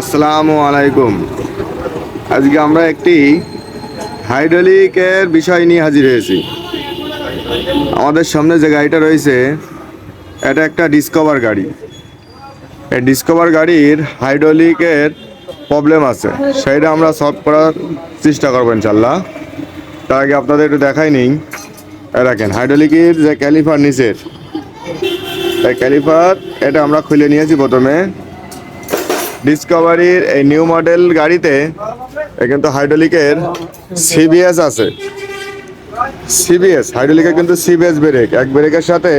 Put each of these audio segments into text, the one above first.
আসসালামু আলাইকুম। আজকে আমরা একটি হাইড্রোলিকের বিষয় নিয়ে হাজির হয়েছি। আমাদের সামনে যে গাড়িটা রয়েছে, এটা একটা ডিসকভার গাড়ি। এই ডিসকভার গাড়ির হাইড্রোলিকের প্রবলেম আছে সেইটা আমরা সলভ করার চেষ্টা করব ইনশাল্লাহ তার আগে আপনাদের একটু দেখাই নিই। এ দেখেন, হাইড্রোলিকের যে ক্যালিফার নিচের, এই ক্যালিফার, এটা আমরা খুলে নিয়েছি প্রথমে। ডিসকভারির এই নিউ মডেল গাড়িতে এ কিন্তু হাইড্রোলিকের সিবিএস আছে। সিবিএস হাইড্রোলিকের কিন্তু সিবিএস ব্রেক এক ব্রেকের সাথে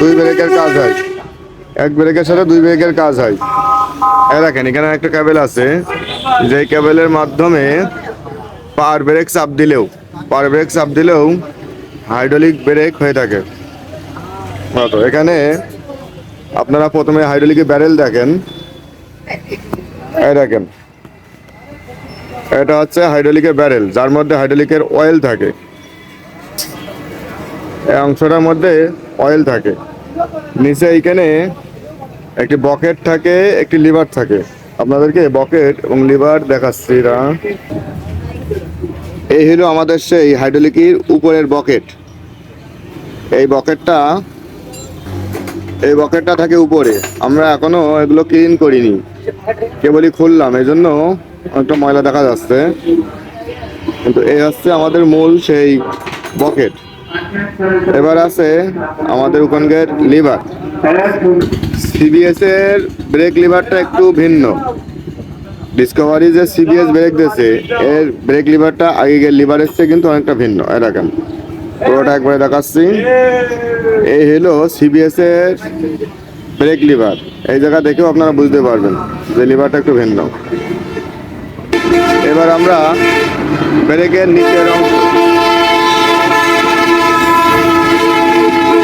দুই ব্রেকের কাজ হয়। এক ব্রেকের সাথে দুই ব্রেকের কাজ হয়। এ দেখেন, এখানে একটা কেবল আছে যে কেবলের মাধ্যমে পার ব্রেক চাপ দিলেও পার ব্রেক চাপ দিলেও হাইড্রোলিক ব্রেক হয়ে থাকে। তো এখানে আপনারা প্রথমে হাইড্রোলিকের ব্যারেল দেখেন। এই দেখেন। এটা হচ্ছে হাইড্রোলিকের ব্যারেল, যার মধ্যে হাইড্রোলিকের অয়েল থাকে। এই অংশটার মধ্যে অয়েল থাকে। নিচে এইখানে একটি বকেট থাকে, একটি লিভার থাকে। আপনাদেরকে বকেট এবং লিভার দেখাচ্ছি এরা। এই হলো আমাদের সেই হাইড্রোলিকের উপরের বকেট। এই বকেটটা এই বকেটটা থাকে উপরে। আমরা এখনও এগুলো ক্লিন করিনি। কেবলই খুললাম, এই জন্য অনেকটা ময়লা দেখা যাচ্ছে। কিন্তু এই হচ্ছে আমাদের মূল সেই বকেট। এবার আছে আমাদের ওখানকার লিভার। সিবিএস এর ব্রেক লিভারটা একটু ভিন্ন। ডিসকভারি যে সিবিএস ব্রেক দিয়েছে, এর ব্রেক লিভারটা আগের লিভারের চেয়ে কিন্তু অনেকটা ভিন্ন। এ দেখেন, পুরোটা একবারে দেখাচ্ছি। এই হলো সিবিএস এর ব্রেক লিভার। এই জায়গা দেখেও আপনারা বুঝতে পারবেন যে লিভারটা একটু ভিন্ন। এবার আমরা ব্রেকের নিচের অংশ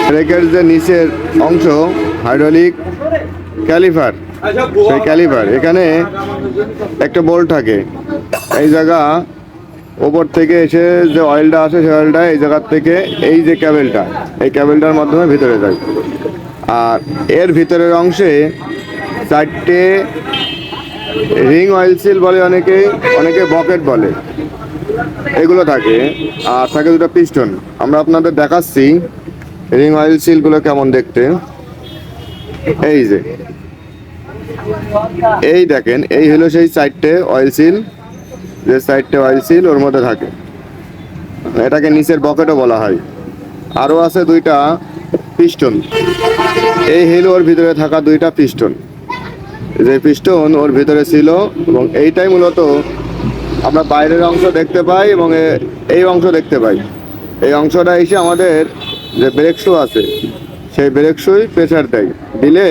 ব্রেকের যে নিচের অংশ, হাইড্রোলিক ক্যালিফার। সেই ক্যালিফার, এখানে একটা বোল্ট থাকে। এই জায়গা ওপর থেকে এসে যে অয়েলটা আসে, সেই অয়েলটা এই জায়গার থেকে এই যে ক্যাবেলটা, এই ক্যাবেলটার মাধ্যমে ভিতরে যায়। আর এর ভিতরের অংশে চারটে রিং অয়েল সিল বলে অনেকে অনেকে বকেট বলে। এগুলো থাকে, আর থাকে দুটো পিস্টন। আমরা আপনাদের দেখাচ্ছি রিং অয়েল সিলগুলো কেমন দেখতে। এই যে। এই দেখেন, এই হলো সেই চারটে অয়েল সিল। যে সাইডটা অয়েল সিল ওর মধ্যে থাকে। এটাকে নিচের বকেটও বলা হয়। আরও আছে দুইটা পিস্টন। এই হিল ওর ভিতরে থাকা দুইটা পিস্টন। যে পিস্টন ওর ভিতরে ছিল এবং এইটাই মূলত আমরা বাইরের অংশ দেখতে পাই এবং এই অংশ দেখতে পাই। এই অংশটা এসে আমাদের যে ব্রেক শু আছে, সেই ব্রেক শুই প্রেশার দেয়, দিলে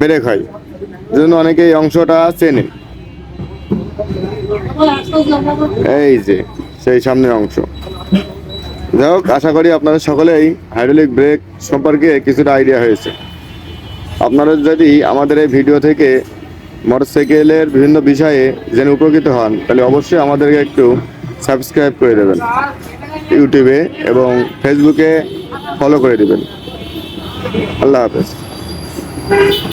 ব্রেক হয়। জন্য অনেকে এই অংশটা চেনে। এই যে, সেই সামনের অংশ। যাই হোক আশা করি আপনাদের সকলেই হাইড্রোলিক ব্রেক সম্পর্কে কিছুটা আইডিয়া হয়েছে। আপনারা যদি আমাদের এই ভিডিও থেকে মোটরসাইকেলের বিভিন্ন বিষয়ে জেনে উপকৃত হন, তাহলে অবশ্যই আমাদেরকে একটু সাবস্ক্রাইব করে দেবেন। ইউটিউবে এবং ফেসবুকে ফলো করে দেবেন। আল্লাহ হাফেজ।